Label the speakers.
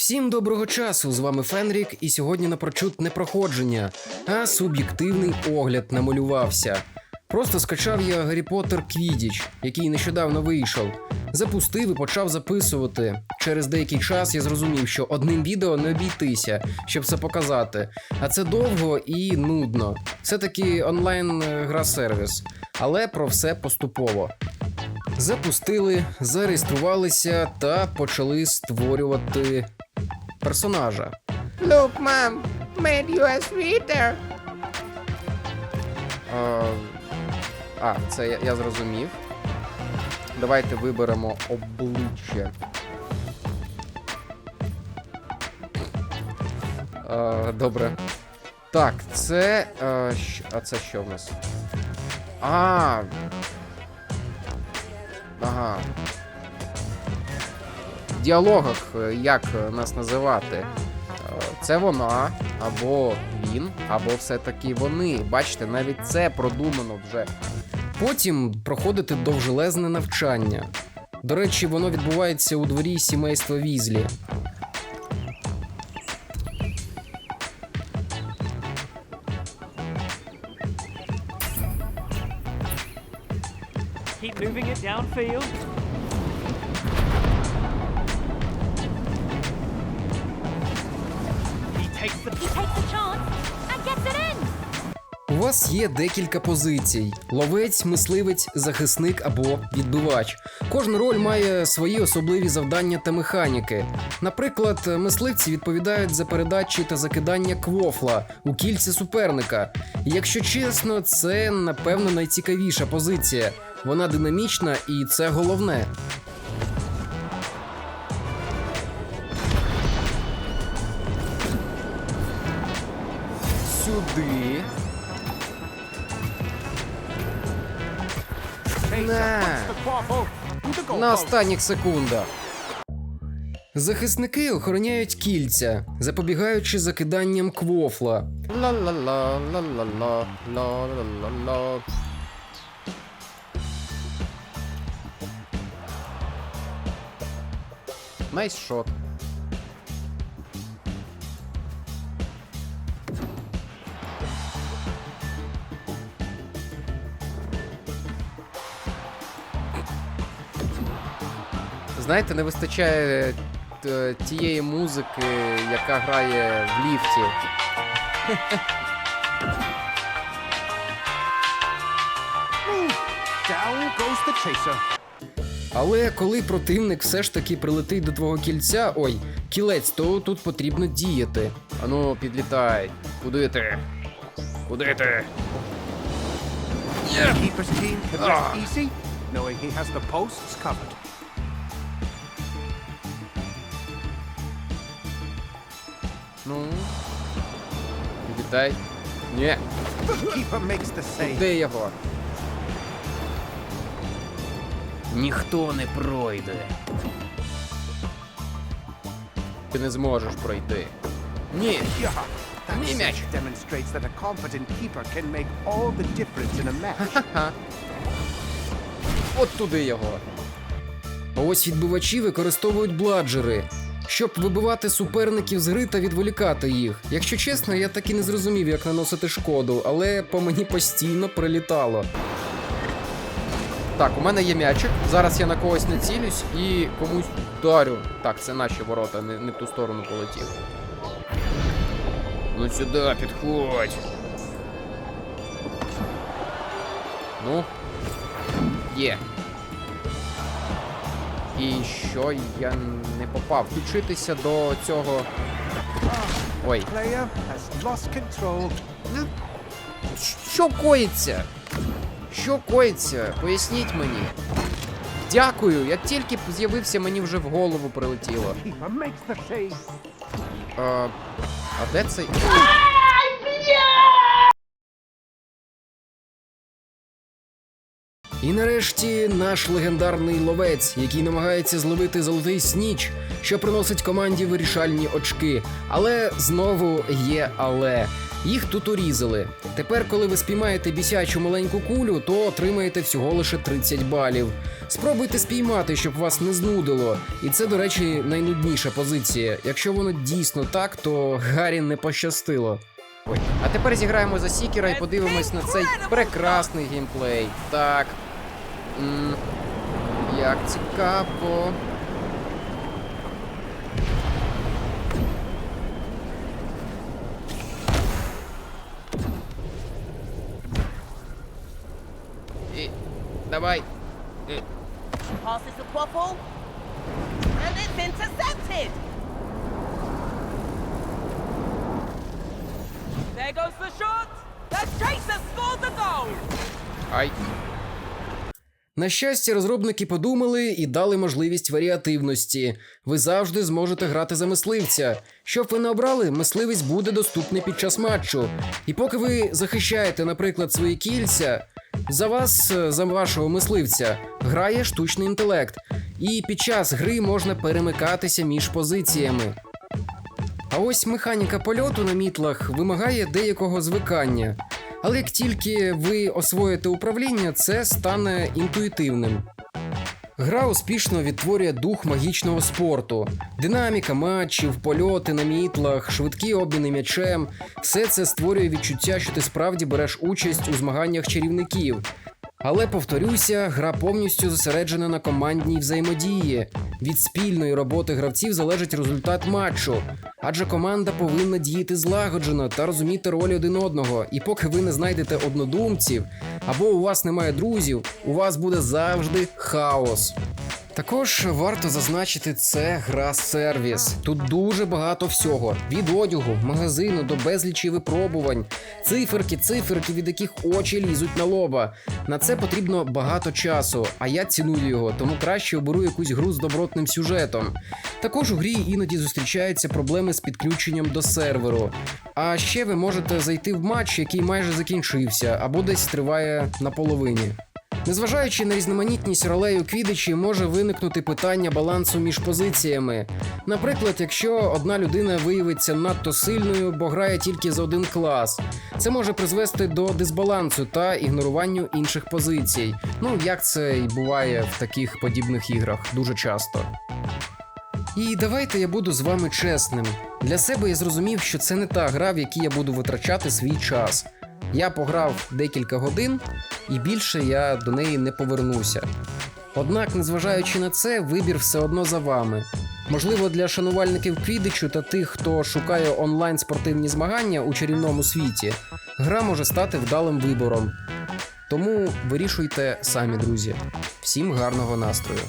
Speaker 1: Всім доброго часу! З вами Фенрік, і сьогодні напрочуд не проходження, а суб'єктивний огляд намалювався. Просто скачав я Гаррі Поттер Квідіч, який нещодавно вийшов. Запустив і почав записувати. Через деякий час я зрозумів, що одним відео не обійтися, щоб це показати. А це довго і нудно. Все-таки онлайн е, гра сервіс, але про все поступово. Запустили, зареєструвалися та почали створювати персонажа.
Speaker 2: Look, Mom, made you a sweater.
Speaker 1: А, а це я, я зрозумів. Давайте виберемо обличчя. А, добре. Так, це. Щ- а це що в нас? А. Ага. Діалогах е, як е, нас називати? Е, Це вона, або він, або все-таки вони. Бачите, навіть це продумано вже. Потім проходити довжелезне навчання. До речі, воно відбувається у дворі сімейства Візлі.
Speaker 3: Keep moving it downfield.
Speaker 1: У вас є декілька позицій: ловець, мисливець, захисник або відбивач. Кожна роль має свої особливі завдання та механіки. Наприклад, мисливці відповідають за передачі та закидання квофла у кільці суперника. Якщо чесно, це напевно найцікавіша позиція. Вона динамічна і це головне. Сюди. На. На останніх секундах. Захисники охороняють кільця, запобігаючи закиданням квофла. Ла-ла-ла, ла-ла-ла, ла-ла-ла-ла. Найс шот. Знаєте, не вистачає е, тієї музики, яка грає в ліфті.
Speaker 2: Down goes the chaser.
Speaker 1: Але коли противник все ж таки прилетить до твого кільця, ой, кілець, то тут потрібно діяти. Ану, підлітай. Куди ти? Куди ти?
Speaker 2: The
Speaker 1: Ну. Підлітай. Ні,
Speaker 2: The keeper makes the save.
Speaker 1: де його? Ніхто не пройде. Ти не зможеш пройти. Ні. Ні, м'яч.
Speaker 2: demonstrates that a competent keeper can make all the difference in a match.
Speaker 1: Ха. От туди його. Ось відбивачі використовують бладжери, щоб вибивати суперників з гри та відволікати їх. Якщо чесно, я так і не зрозумів, як наносити шкоду, але по мені постійно прилітало. Так, у мене є м'ячик. Зараз я на когось не цілюсь і комусь вдарю. Так, це наші ворота, не, не в ту сторону полетів. Ну сюди, підходь. Ну, Є. І що я не попав? Включитися до цього. Ой,
Speaker 2: control.
Speaker 1: що коїться? Що коїться? Поясніть мені. Дякую, як тільки з'явився, мені вже в голову прилетіло. А, а де цей. І нарешті наш легендарний ловець, який намагається зловити золотий сніч, що приносить команді вирішальні очки. Але знову є але. Їх тут урізали. Тепер, коли ви спіймаєте бісячу маленьку кулю, то отримаєте всього лише 30 балів. Спробуйте спіймати, щоб вас не знудило. І це, до речі, найнудніша позиція. Якщо воно дійсно так, то Гаррі не пощастило. А тепер зіграємо за Сікера і подивимось на цей прекрасний геймплей. Так. м як цікаво. І... Давай. Е,
Speaker 4: Passes the quaffle. And it's intercepted. There goes the shot. The chaser scores the goal.
Speaker 1: Ай. На щастя, розробники подумали і дали можливість варіативності. Ви завжди зможете грати за мисливця. Щоб ви не обрали, мисливець буде доступний під час матчу. І поки ви захищаєте, наприклад, свої кільця, за вас, е, за вашого мисливця, грає штучний інтелект. І під час гри можна перемикатися між позиціями. А ось механіка польоту на мітлах вимагає деякого звикання. Але як тільки ви освоїте управління, це стане інтуїтивним. Гра успішно відтворює дух магічного спорту. Динаміка матчів, польоти на мітлах, швидкі обміни м'ячем все це створює відчуття, що ти справді береш участь у змаганнях чарівників. Але повторюся, гра повністю зосереджена на командній взаємодії. Від спільної роботи гравців залежить результат матчу, адже команда повинна діяти злагоджено та розуміти ролі один одного. І поки ви не знайдете однодумців або у вас немає друзів, у вас буде завжди хаос. Також варто зазначити, це гра сервіс. Тут дуже багато всього: від одягу, магазину до безлічі випробувань, циферки, циферки, від яких очі лізуть на лоба. На це потрібно багато часу, а я ціную його, тому краще оберу якусь гру з добротним сюжетом. Також у грі іноді зустрічаються проблеми з підключенням до серверу. А ще ви можете зайти в матч, який майже закінчився, або десь триває наполовині. Незважаючи на різноманітність ролей у квідичі, може виникнути питання балансу між позиціями. Наприклад, якщо одна людина виявиться надто сильною, бо грає тільки за один клас, це може призвести до дисбалансу та ігноруванню інших позицій. Ну як це і буває в таких подібних іграх дуже часто. І давайте я буду з вами чесним. Для себе я зрозумів, що це не та гра, в якій я буду витрачати свій час. Я пограв декілька годин, і більше я до неї не повернуся. Однак, незважаючи на це, вибір все одно за вами. Можливо, для шанувальників квідичу та тих, хто шукає онлайн спортивні змагання у чарівному світі, гра може стати вдалим вибором. Тому вирішуйте самі, друзі. Всім гарного настрою!